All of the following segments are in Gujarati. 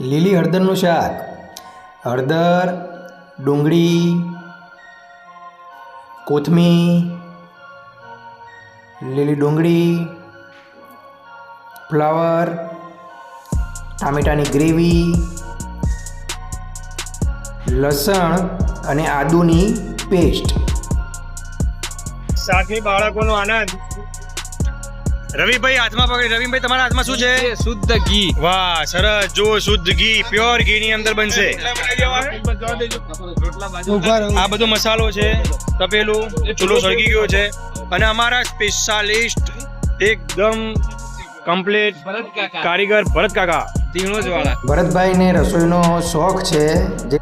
લીલી હળદરનું શાક. હળદર, ડુંગળી, કોથમીર, લીલી ડુંગળી, ફ્લાવર, ટામેટાની ગ્રેવી, લસણ અને આદુની પેસ્ટ. સાથે બાળકોનો આનંદ. રવિભાઈ હાથમાં પકડી. રવિભાઈ તમારા હાથમાં શું છે? શુદ્ધ ઘી. વાહ સરસ. જો શુદ્ધ ઘી. પ્યોર ઘી ની અંદર બનશે. આ બધો મસાલો છે તપેલું ચૂલો સળગી ગયો છે. અને અમારા સ્પેશિયાલિસ્ટ એકદમ કમ્પ્લીટ ભરત કાકા. કારીગર ભરત કાકા. ધીણોજ વાળા ભરતભાઈને રસોઈનો શોખ છે જે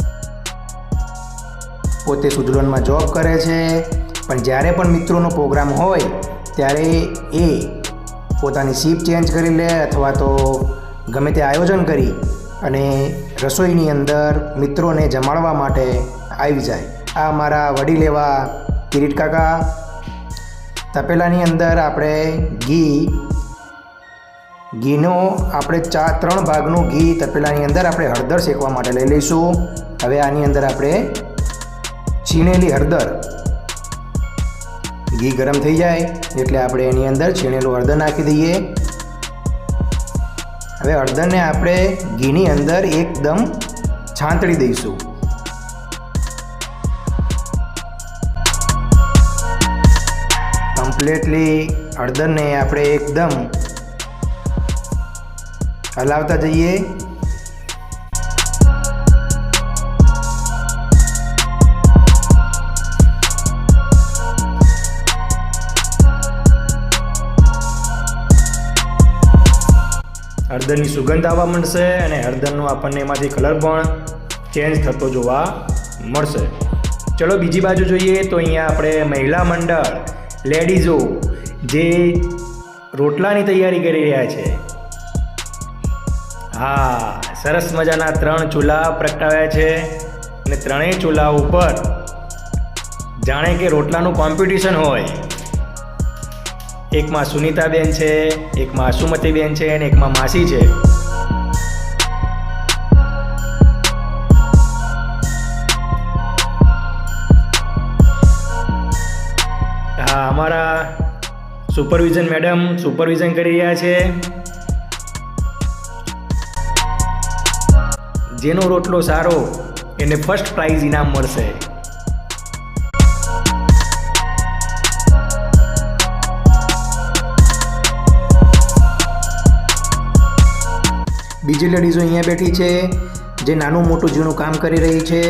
પોતે સુજલોનમાં જોબ કરે છે. પણ જ્યારે પણ મિત્રોનો પ્રોગ્રામ હોય ત્યારે એ પોતાની સીપ ચેન્જ કરી લે અથવા તો ગમે તે આયોજન કરી અને રસોઈની અંદર મિત્રોને જમાડવા માટે આવી જાય. આ મારા વડીલ એવા કિરીટ કાકા. તપેલાની અંદર આપણે ઘી, ઘીનો આપણે ચાર ત્રણ ભાગનું ઘી તપેલાની અંદર આપણે હળદર શેકવા માટે લઈ લઈશું. હવે આની અંદર આપણે છીણેલી હળદર ઘી ગરમ થઈ જાય એટલે આપણે એની અંદર છીણેલું હળદર નાખી દઈએ. હવે હળદરને આપણે ઘીની અંદર એકદમ છાંતળી દઈશું. કમ્પ્લેટલી હળદરને આપણે એકદમ હલાવતા જઈએ. હળદરની સુગંધ આવવા મળશે અને હળદરનો આપણને એમાંથી કલર પણ ચેન્જ થતો જોવા મળશે. ચલો બીજી બાજુ જોઈએ તો અહીંયા આપણે મહિલા મંડળ, લેડીઝો જે રોટલાની તૈયારી કરી રહ્યા છે. હા, સરસ મજાના ત્રણ ચૂલા પ્રગટાવ્યા છે અને ત્રણેય ચૂલા ઉપર જાણે કે રોટલાનું કોમ્પિટિશન હોય. એકમાં સુનીતાબેન છે, એકમાં આસુમતીબેન છે અને એકમાં માસી છે. હા, અમારા સુપરવિઝન મેડમ સુપરવિઝન કરી રહ્યા છે. જેનો રોટલો સારો, એને ફર્સ્ટ પ્રાઇઝ ઇનામ મળશે. બીજી લેડીઝો અહીંયા બેઠી છે જે નાનું મોટું ઝીણું કામ કરી રહી છે.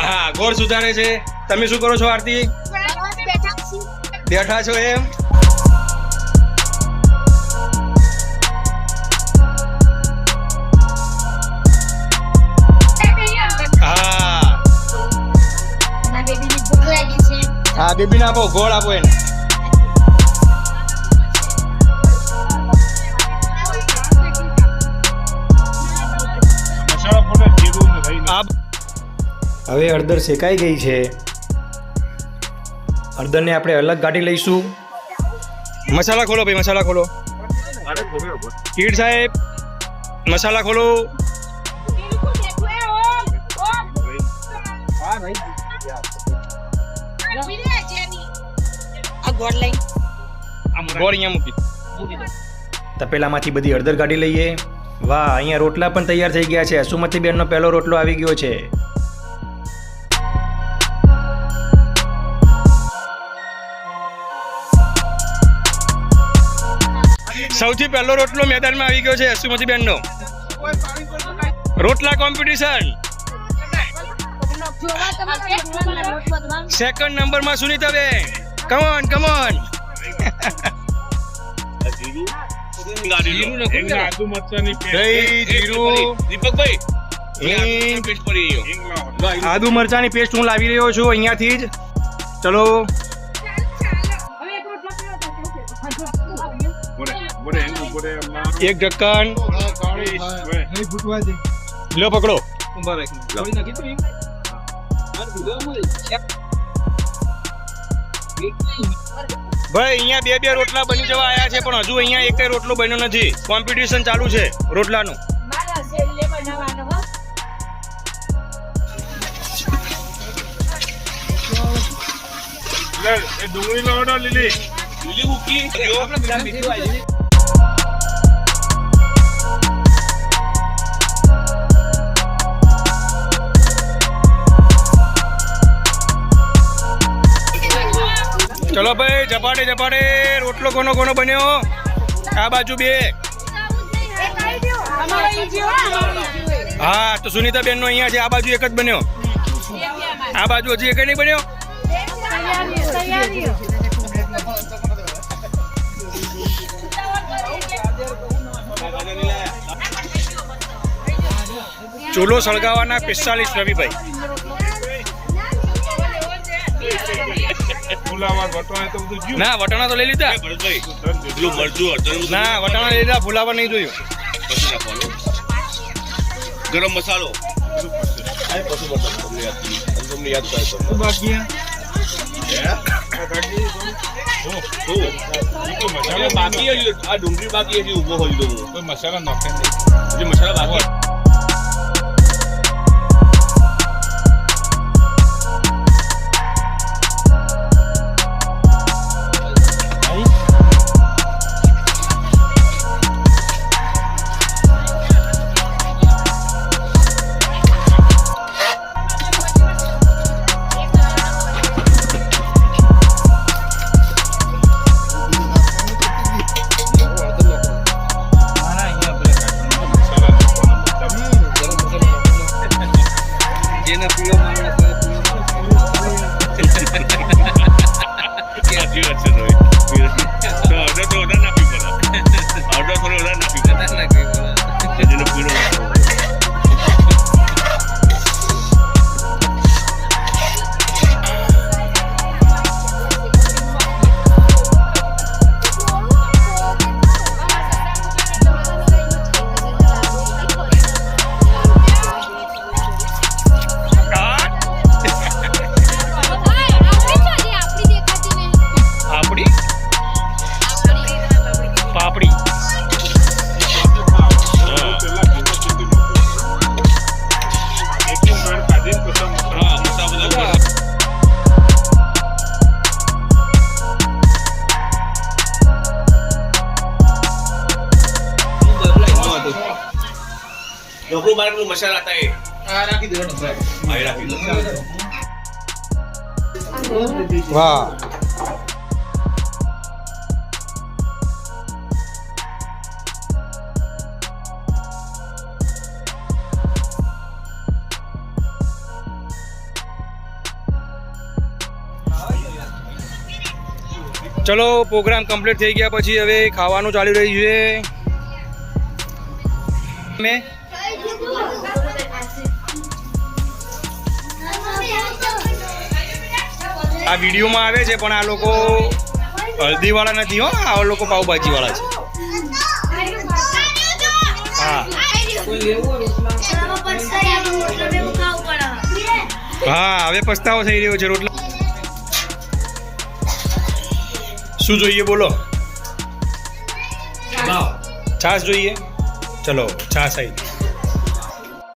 હા ગોળ સુધારે છે. તમે શું કરો છો આરતી? બેઠા છો એમ? હા. હા બેબીને આપો ગોળ આપો એને. હવે હળદર શેકાઈ ગઈ છે. હળદરને આપણે અલગ કાઢી લઈશું. મસાલા ખોલો ભાઈ, મસાલા ખોલો. કીડ સાહેબ, મસાલા ખોલો. તપેલામાંથી બધી હળદર કાઢી લઈએ. વાહ, અહીંયા રોટલા પણ તૈયાર થઈ ગયા છે. સુમતીબેનનો પહેલો રોટલો આવી ગયો છે. સૌથી પહેલો રોટલો મેદાનમાં આવી ગયો છે યશુમતી બેનનો રોટલા કોમ્પિટિશન સેકન્ડ નંબરમાં સુનીતા બેન કમોન કમોન આદુ મરચાની પેસ્ટ હું લાવી રહ્યો છું અહીંયાથી જ. ચલો. એક ઢક્કન. લો પકડો. ભાઈ અહીંયા બે બે રોટલા બની જવા આવ્યા છે પણ હજુ અહીંયા એક રોટલો બન્યો નથી. કોમ્પિટિશન ચાલુ છે રોટલાનું. લીલી. લીલી બનાવવાનો હો ચલો ભાઈ, ઝપાટે ઝપાટે રોટલો કોનો કોનો બન્યો આ બાજુ બે. હા, તો સુનીતા બેન નો અહીંયા છે, આ બાજુ એક જ બન્યો આ બાજુ હજી એક નહીં બન્યો. ચૂલો સળગાવવાના પિસ્તાલીસ રવિભાઈ ના વટાણા તો લઈ લીધા. ના વટાણા લઈ લીધા ફુલાવા નહીં જોયું. ગરમ મસાલો. તમને યાદ થાય બાકી બાકી આ ડુંગળી બાકી હજી ઊભો હોય તો. મસાલા નાખે હજી મસાલા બાકી. ઢોકળું બાર પેલું મસાલા હતા એ હા, એ રાખી દો વાહ ચલો પ્રોગ્રામ કમ્પ્લીટ થઈ ગયા પછી હવે ખાવાનું ચાલી રહ્યું છે. મેં આ વિડીયોમાં આવે છે પણ આ લોકો હલ્દીવાળા નથી હો આ લોકો પાવભાજીવાળા છે. હા. હા હવે પસ્તાવો થઈ રહ્યો છે રોટલા. શું જોઈએ બોલો? છાશ જોઈએ? ચલો છાશ આવી